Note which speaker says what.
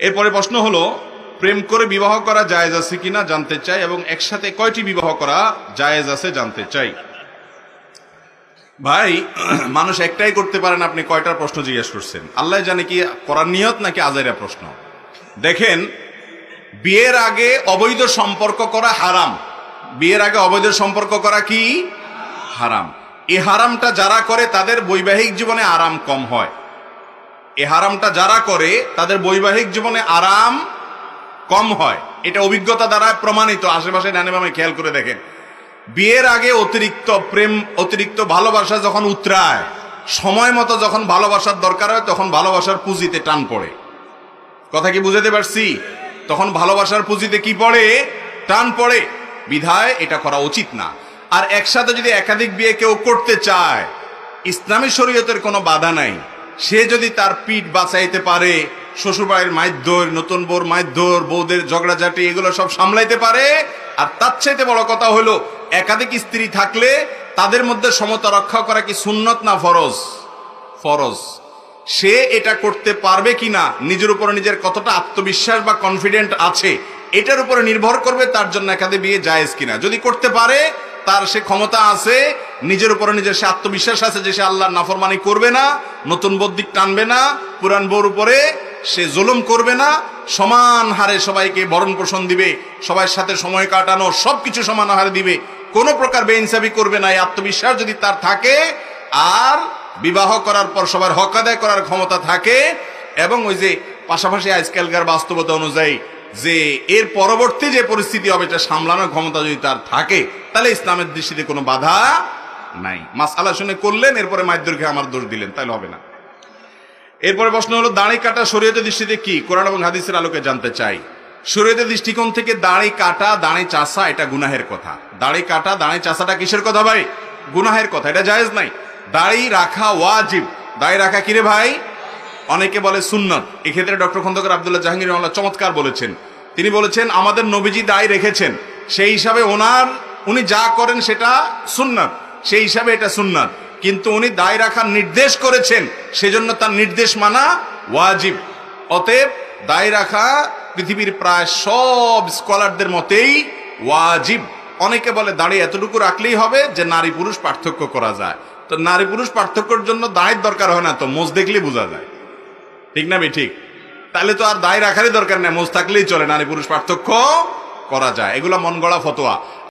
Speaker 1: এরপরে প্রশ্ন হলো, প্রেম করে বিবাহ করা জায়েজ আছে কিনা জানতে চাই এবং একসাথে কয়টি বিবাহ করা জায়েজ আছে জানতে চাই। ভাই, মানুষ একটাই করতে পারেন আপনি কয়টার প্রশ্ন জিজ্ঞেস করছেন? আল্লাহ জানে কি করার নিয়ত নাকি আজাইরা প্রশ্ন? দেখেন, বিয়ের আগে অবৈধ সম্পর্ক করা হারাম। বিয়ের আগে অবৈধ সম্পর্ক করা কি? হারাম। এ হারামটা যারা করে তাদের বৈবাহিক জীবনে আরাম কম হয়। এ হারামটা যারা করে, তাদের বৈবাহিক জীবনে আরাম কম হয়। এটা অভিজ্ঞতা দ্বারা প্রমাণিত। আশেপাশে ডানে বামে খেয়াল করে দেখেন। বিয়ের আগে অতিরিক্ত প্রেম, অতিরিক্ত ভালোবাসা যখন উতরায়, সময় মতো যখন ভালোবাসার দরকার হয়, তখন ভালোবাসার পুঁজিতে টান পড়ে। কথা কি বুঝাতে পারছি? তখন ভালোবাসার পুঁজিতে কি পড়ে? টান পড়ে। বিধায় এটা করা উচিত না। আর একসাথে যদি একাধিক বিয়ে কেউ করতে চায়, ইসলামী শরীয়তের কোনো বাধা নাই। সে যদি তার পিঠ বাঁচাইতে পারে, শ্বশুরবাড়ির মাইদ্যর নতুন বউর মাইদ্যর বৌদের ঝগড়াঝাটি, এগুলো সব সামলাইতে পারে। আর তার চাইতে বড় কথা হলো, একাধিক স্ত্রী থাকলে তাদের মধ্যে সমতা রক্ষা করা কি সুন্নত না ফরজ? ফরজ। সে এটা করতে পারবে কিনা, নিজের উপরে নিজের কতটা আত্মবিশ্বাস বা কনফিডেন্ট আছে, এটার উপরে নির্ভর করবে তার জন্য একাধে বিয়ে জায়েজ কিনা। যদি করতে পারে তার সে ক্ষমতা আছে, নিজের উপরে নিজের সে আত্মবিশ্বাস আছে যে সে আল্লাহর নাফরমানি করবে না, নতুন বদ্দিক টানবে না পুরান বউর উপরে সে জুলুম করবে না, সমান হারে সবাইকে ভরণ পোষণ দিবে সবার সাথে সময় কাটানো, সবকিছু সমান হারে দিবে। কোনো প্রকার বেইনসাবি করবে না, এই আত্মবিশ্বাস যদি তার থাকে, আর বিবাহ করার পর সবার হক আদায় করার ক্ষমতা থাকে, এবং ওই যে পাশাপাশি আজকালকার বাস্তবতা অনুযায়ী যে এর পরবর্তী যে পরিস্থিতি হবে, এটা সামলানোর ক্ষমতা যদি তার থাকে তাহলে ইসলামের দৃষ্টিতে কোনো বাধা নাই। মাসালা শুনে করলেন, এরপরে মাইদ্যর্ঘে আমার দোষ দিলেন, তাহলে হবে না। এরপরে প্রশ্ন হলো, দাড়ি কাটা শরীয়তের দৃষ্টিতে কি? কোরআন এবং হাদিসের আলোকে জানতে চাই। শরীয়তের দৃষ্টিকোণ থেকে দাঁড়ি কাটা, দাঁড়ি চাষা, এটা গুনাহের কথা। দাড়ি কাটা, দাড়ি চাষাটা কিসের কথা ভাই? গুনাহের কথা, এটা জায়েজ নাই। দাড়ি রাখা ওয়াজিব। দাড়ি রাখা কিরে ভাই? অনেকে বলে সুন্নত। এক্ষেত্রে ডক্টর খন্দকার আবদুল্লাহ জাহাঙ্গীর চমৎকার বলেছেন। তিনি বলেছেন, আমাদের নবীজি দাড়ি রেখেছেন। সেই হিসাবে ওনার উনি যা করেন সেটা সুন্নত, সেই হিসাবে এটা সুন্নত। কিন্তু উনি দায় রাখার নির্দেশ করেছেন, সেজন্য তার নির্দেশ মানা ওয়াজিব। অতএব দায় রাখা পৃথিবীর প্রায় সব স্কলারদের মতেই ওয়াজিব। অনেকে বলে, দাঁড়িয়ে এতটুকু রাখলেই হবে যে নারী পুরুষ পার্থক্য করা যায়। তো নারী পুরুষ পার্থক্যর জন্য দায়ের দরকার হয় না, তো মোজ দেখলেই বোঝা যায়। ঠিক না ঠিক। তাহলে তো আর দায় রাখারই দরকার নেই, মোজ থাকলেই চলে, নারী পুরুষ পার্থক্য করা যায়। এগুলো মন গড়া ফতোয়া।